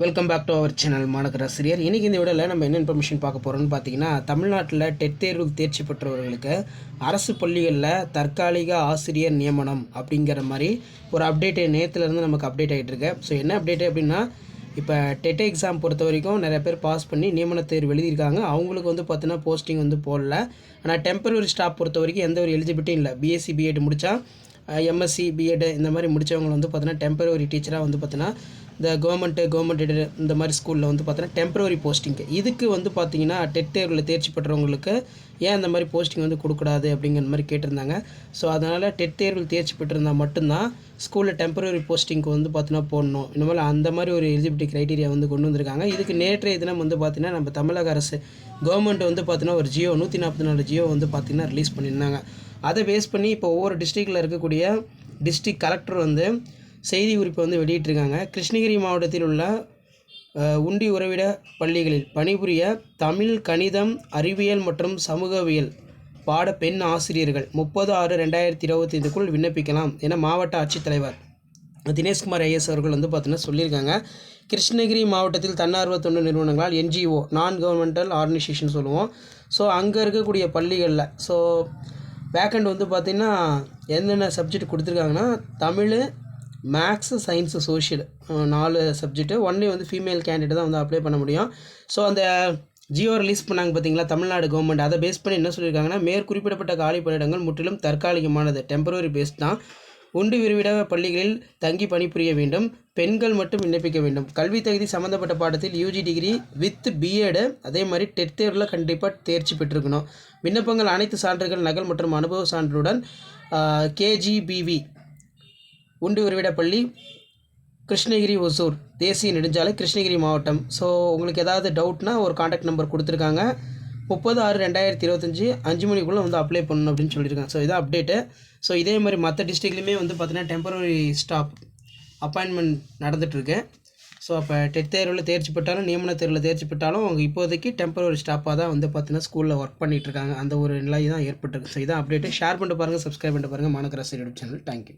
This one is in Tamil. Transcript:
Welcome back to our channel மாணவர் ஆசிரியர் இன்றைக்கி இந்த வீடியோவில் நம்ம என்ன இன்ஃபர்மேஷன் பார்க்க போகிறோம்னு பார்த்தீங்கன்னா தமிழ்நாட்டில் டெட் தேர்வுக்கு தேர்ச்சி பெற்றவர்களுக்கு அரசு பள்ளிகளில் தற்காலிக ஆசிரியர் நியமனம் அப்படிங்கிற மாதிரி ஒரு அப்டேட்டு நேற்றுலேருந்து நமக்கு அப்டேட் ஆகிட்டு இருக்கு. ஸோ என்ன அப்டேட்டு அப்படின்னா இப்போ டெட் எக்ஸாம் பொறுத்த வரைக்கும் நிறைய பேர் பாஸ் பண்ணி நியமன தேர்வு எழுதியிருக்காங்க. அவங்களுக்கு வந்து பார்த்தீங்கன்னா போஸ்டிங் வந்து போடல. ஆனால் டெம்பரரி ஸ்டாஃப் பொறுத்த வரைக்கும் எந்த ஒரு எலிஜிபிலிட்டியும் இல்லை. பிஎஸ்சி பிஎட் முடித்தா எம்எஸ்சி பிஎட் இந்த மாதிரி முடித்தவங்க வந்து பார்த்தீங்கன்னா டெம்பரரி டீச்சராக வந்து பார்த்தீங்கன்னா இந்த கவர்மெண்ட்டு கவர்மெண்ட் இந்த மாதிரி ஸ்கூலில் வந்து பார்த்தீங்கன்னா டெம்பரரி போஸ்டிங்க்கு இதுக்கு வந்து பார்த்தீங்கன்னா டெட் தேர்வில் தேர்ச்சி பெற்றவங்களுக்கு ஏன் இந்த மாதிரி போஸ்டிங் வந்து கொடுக்கூடாது அப்படிங்கிற மாதிரி கேட்டிருந்தாங்க. ஸோ அதனால் டெட் தேர்வில் தேர்ச்சி பெற்றிருந்தால் மட்டும்தான் ஸ்கூலில் டெம்பரரி போஸ்டிங்க்கு வந்து பார்த்தீங்கன்னா போடணும். இனிமேல் அந்த மாதிரி ஒரு எலிஜிபிலிட்டி க்ரைட்டீரியா வந்து கொண்டு வந்திருக்காங்க. இதுக்கு நேற்றைய தினம் வந்து பார்த்தீங்கன்னா நம்ம தமிழக அரசு கவர்மெண்ட் வந்து பார்த்தீங்கன்னா ஒரு ஜியோ நூற்றி நாற்பத்தி நாலு ஜியோ வந்து பார்த்தீங்கன்னா ரிலீஸ் பண்ணியிருந்தாங்க. அதை பேஸ் பண்ணி இப்போ ஒவ்வொரு டிஸ்ட்ரிக்டில் இருக்கக்கூடிய டிஸ்ட்ரிக்ட் கலெக்டர் வந்து செய்தி குறிப்பை வந்து வெளியிட்டிருக்காங்க. கிருஷ்ணகிரி மாவட்டத்தில் உள்ள உண்டி உறவிட பள்ளிகளில் பணிபுரிய தமிழ் கணிதம் அறிவியல் மற்றும் சமூகவியல் பாட பெண் ஆசிரியர்கள் முப்பது ஆறு ரெண்டாயிரத்தி இருபத்தைந்துக்குள் விண்ணப்பிக்கலாம் என மாவட்ட ஆட்சித்தலைவர் தினேஷ்குமார் ஐஎஸ் அவர்கள் வந்து பார்த்தீங்கன்னா சொல்லியிருக்காங்க. கிருஷ்ணகிரி மாவட்டத்தில் தன்னார்வ தொண்டு நிறுவனங்களால் என்ஜிஓ நான் கவர்மெண்டல் ஆர்கனைசேஷன் சொல்லுவோம். ஸோ அங்கே இருக்கக்கூடிய பள்ளிகளில் ஸோ வேக்கண்ட் வந்து பார்த்திங்கன்னா என்னென்ன சப்ஜெக்ட் கொடுத்துருக்காங்கன்னா தமிழ் மேக்ஸு சயின்ஸு சோஷியல் நாலு சப்ஜெக்ட்டு ஒன்லி வந்து ஃபீமேல் கேண்டிடேட் தான் வந்து அப்ளை பண்ண முடியும். ஸோ அந்த ஜியோ ரிலீஸ் பண்ணாங்க பார்த்தீங்களா தமிழ்நாடு கவர்மெண்ட் அதை பேஸ் பண்ணி என்ன சொல்லியிருக்காங்கன்னா மேற்குறிப்பிடப்பட்ட காலி பணியிடங்கள் முற்றிலும் தற்காலிகமானது. டெம்பரரி பேஸ் தான். உண்டு விரிவிட பள்ளிகளில் தங்கி பணிபுரிய வேண்டும். பெண்கள் மட்டும் விண்ணப்பிக்க வேண்டும். கல்வி தகுதி சம்மந்தப்பட்ட பாடத்தில் யூஜி டிகிரி வித் பிஎடு அதே மாதிரி டெட் தேர்வில் கண்டிப்பாக தேர்ச்சி பெற்றிருக்கணும். விண்ணப்பங்கள் அனைத்து சான்றுகள் நகல் மற்றும் அனுபவ சான்றுடன் கேஜிபிவி உண்டு உறைவிட பள்ளி கிருஷ்ணகிரி ஒசூர். தேசிய நெடுஞ்சாலை கிருஷ்ணகிரி மாவட்டம். ஸோ உங்களுக்கு ஏதாவது டவுட்னா ஒரு காண்டாக்ட் நம்பர் கொடுத்துருக்காங்க. முப்பது ஆறு ரெண்டாயிரத்தி இருபத்தஞ்சி அஞ்சு மணிக்குள்ளே வந்து அப்ளை பண்ணணும் அப்படின்னு சொல்லியிருக்காங்க. ஸோ இதான் அப்டேட்டு ஸோ இதே மாதிரி மற்ற டிஸ்ட்ரிக்ட்லேயுமே வந்து பார்த்தீங்கன்னா டெம்பரரி ஸ்டாப் அப்பாயின்மெண்ட் நடந்துகிட்ருக்கு ஸோ அப்போ டெட் தேர்வில் தேர்ச்சி பெற்றாலும் நியமன தேர்வில் தேர்ச்சி பெற்றாலும் அவங்க இப்போதைக்கு டெம்பரரி ஸ்டாப்பாக தான் வந்து பார்த்தீங்கன்னா ஸ்கூலில் ஒர்க் பண்ணிகிட்டு இருக்காங்க அந்த ஒரு நிலை தான் ஏற்பட்டிருக்கு. ஸோ இதான் அப்டேட்டு ஷேர் பண்ணிட்டு பாருங்கள் சப்ஸ்கிரைப் பண்ணிட்டு பாருங்கள் மாநகராசி யூடியூப் சேனல் தேங்க்யூ